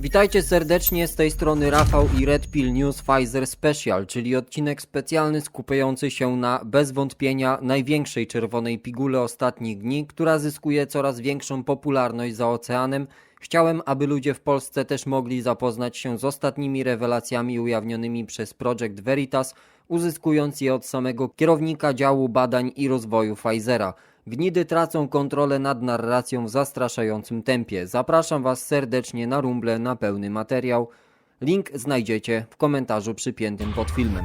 Witajcie serdecznie z tej strony Rafał i Red Pill News Pfizer Special, czyli odcinek specjalny skupiający się na bez wątpienia największej czerwonej piguły ostatnich dni, która zyskuje coraz większą popularność za oceanem. Chciałem, aby ludzie w Polsce też mogli zapoznać się z ostatnimi rewelacjami ujawnionymi przez Project Veritas, uzyskując je od samego kierownika działu badań i rozwoju Pfizera. Gnidy tracą kontrolę nad narracją w zastraszającym tempie. Zapraszam Was serdecznie na Rumble na pełny materiał. Link znajdziecie w komentarzu przypiętym pod filmem.